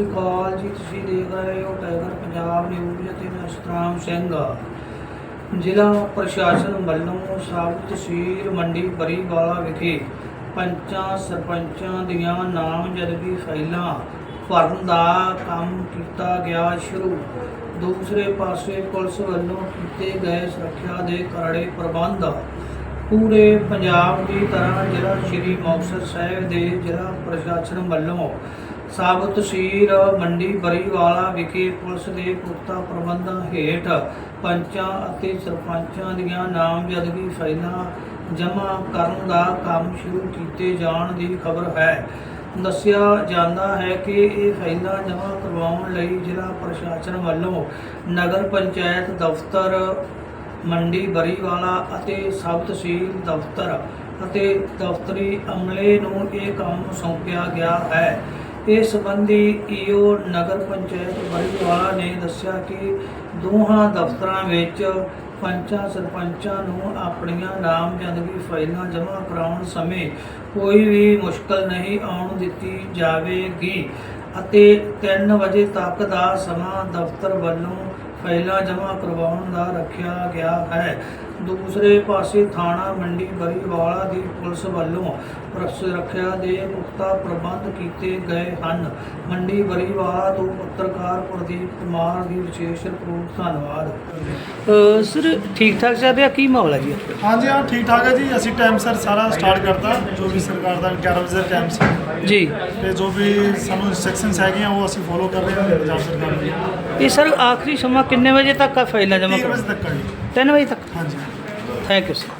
ਸ਼੍ਰੀ ਅਕਾਲ ਜੀ, ਤੁਸੀਂ ਦੇਖ ਰਹੇ ਹੋ ਟਾਈਗਰ ਪੰਜਾਬ ਨਿਊਜ਼ ਅਤੇ ਮੈਂ ਸਤਰਾਮ ਸਿੰਘ। ਜ਼ਿਲ੍ਹਾ ਪ੍ਰਸ਼ਾਸਨ ਵੱਲੋਂ ਸਾਬਤ ਤਹਿਸੀਲ ਮੰਡੀ ਬਰੀਵਾਲਾ ਵਿਖੇ ਪੰਚਾਂ ਸਰਪੰਚਾਂ ਦੀਆਂ ਨਾਮਜ਼ਦਗੀ ਫਾਈਲਾਂ ਭਰਨ ਦਾ ਕੰਮ ਕੀਤਾ ਗਿਆ ਸ਼ੁਰੂ। ਦੂਸਰੇ ਪਾਸੇ ਪੁਲਿਸ ਵੱਲੋਂ ਕੀਤੇ ਗਏ ਸੁਰੱਖਿਆ ਦੇ ਕਰੜੇ ਪ੍ਰਬੰਧ ਪੂਰੇ ਪੰਜਾਬ ਦੀ ਤਰ੍ਹਾਂ ਜ਼ਿਲ੍ਹਾ ਸ਼੍ਰੀ ਮੁਕਤਸਰ ਸਾਹਿਬ ਦੇ ਜ਼ਿਲ੍ਹਾ ਪ੍ਰਸ਼ਾਸਨ ਵੱਲੋਂ ਸਾਬ ਤਹਿਸੀਲ ਮੰਡੀ ਬਰੀਵਾਲਾ ਵਿਖੇ ਪੁਲਿਸ ਦੇ ਪੁਖਤਾ ਪ੍ਰਬੰਧਾਂ ਹੇਠ ਪੰਚਾਂ ਅਤੇ ਸਰਪੰਚਾਂ ਦੀਆਂ ਨਾਮਜ਼ਦਗੀ ਫਾਈਲਾਂ ਜਮ੍ਹਾਂ ਕਰਨ ਦਾ ਕੰਮ ਸ਼ੁਰੂ ਕੀਤੇ ਜਾਣ ਦੀ ਖਬਰ ਹੈ। ਦੱਸਿਆ ਜਾਂਦਾ ਹੈ ਕਿ ਇਹ ਫਾਈਲਾਂ ਜਮ੍ਹਾਂ ਕਰਵਾਉਣ ਲਈ ਜ਼ਿਲ੍ਹਾ ਪ੍ਰਸ਼ਾਸਨ ਵੱਲੋਂ ਨਗਰ ਪੰਚਾਇਤ ਦਫ਼ਤਰ, ਮੰਡੀ ਬਰੀਵਾਲਾ ਅਤੇ ਸਬ ਤਹਿਸੀਲ ਦਫ਼ਤਰ ਅਤੇ ਦਫ਼ਤਰੀ ਅਮਲੇ ਨੂੰ ਇਹ ਕੰਮ ਸੌਂਪਿਆ ਗਿਆ ਹੈ। ਇਸ ਸੰਬੰਧੀ ਈਓ ਨਗਰ ਪੰਚਾਇਤ ਬਰੀਵਾਲਾ ਨੇ ਦੱਸਿਆ ਕਿ ਦੋਹਾਂ ਦਫ਼ਤਰਾਂ ਵਿੱਚ ਪੰਚਾਂ ਸਰਪੰਚਾਂ ਨੂੰ ਆਪਣੀਆਂ ਨਾਮਜ਼ਦਗੀ ਫਾਈਲਾਂ ਜਮ੍ਹਾਂ ਕਰਾਉਣ ਸਮੇਂ ਕੋਈ ਵੀ ਮੁਸ਼ਕਲ ਨਹੀਂ ਆਉਣ ਦਿੱਤੀ ਜਾਵੇਗੀ ਅਤੇ 3 ਵਜੇ ਤੱਕ ਦਾ ਸਮਾਂ ਦਫ਼ਤਰ ਵੱਲੋਂ ਫਾਈਲਾਂ ਜਮ੍ਹਾਂ ਕਰਵਾਉਣ ਦਾ ਰੱਖਿਆ ਗਿਆ ਹੈ। ਦੂਸਰੇ ਪਾਸੇ ਥਾਣਾ ਮੰਡੀ ਬਰੀਵਾਲਾ ਦੀ ਪੁਲਿਸ ਵੱਲੋਂ ਸੁਰੱਖਿਆ ਦੇ ਪੁਖਤਾ ਪ੍ਰਬੰਧ ਕੀਤੇ ਗਏ ਹਨ। ਮੰਡੀ ਬਰੀਵਾਲਾ ਤੋਂ ਪੱਤਰਕਾਰ ਪ੍ਰਦੀਪ ਕੁਮਾਰ ਦੀ ਵਿਸ਼ੇਸ਼ ਰਿਪੋਰਟ ਧੰਨਵਾਦ। ਸਰ ਠੀਕ ਠਾਕ ਚੱਲ ਰਿਹਾ? ਕੀ ਮਾਮਲਾ ਜੀ? ਹਾਂਜੀ ਹਾਂ ਠੀਕ ਠਾਕ ਹੈ ਜੀ। ਅਸੀਂ ਟਾਈਮ ਸਰ ਸਾਰਾ ਸਟਾਰਟ ਕਰਤਾ ਜੋ ਵੀ ਸਰਕਾਰ ਦਾ 11 ਵਜੇ ਟਾਈਮ ਸੀ। ਜੀ। ਤੇ ਜੋ ਵੀ ਸਾਨੂੰ ਇਨਸਟਰਕਸ਼ਨਸ ਹੈਗੀਆਂ ਉਹ ਅਸੀਂ ਫੋਲੋ ਕਰ ਰਹੇ ਹਾਂ ਪੰਜਾਬ ਸਰਕਾਰ ਦੀ ਇਹ ਸਰ ਆਖਰੀ ਸਮਾਂ ਕਿੰਨੇ ਵਜੇ ਤੱਕ ਆ ਫਾਈਲਾਂ ਜਮ੍ਹਾਂ 3 ਕਰੋ? ਵਜੇ ਤੱਕ ਆ ਜੀ। 3 ਵਜੇ ਤੱਕ? ਹਾਂਜੀ। Thank you, sir.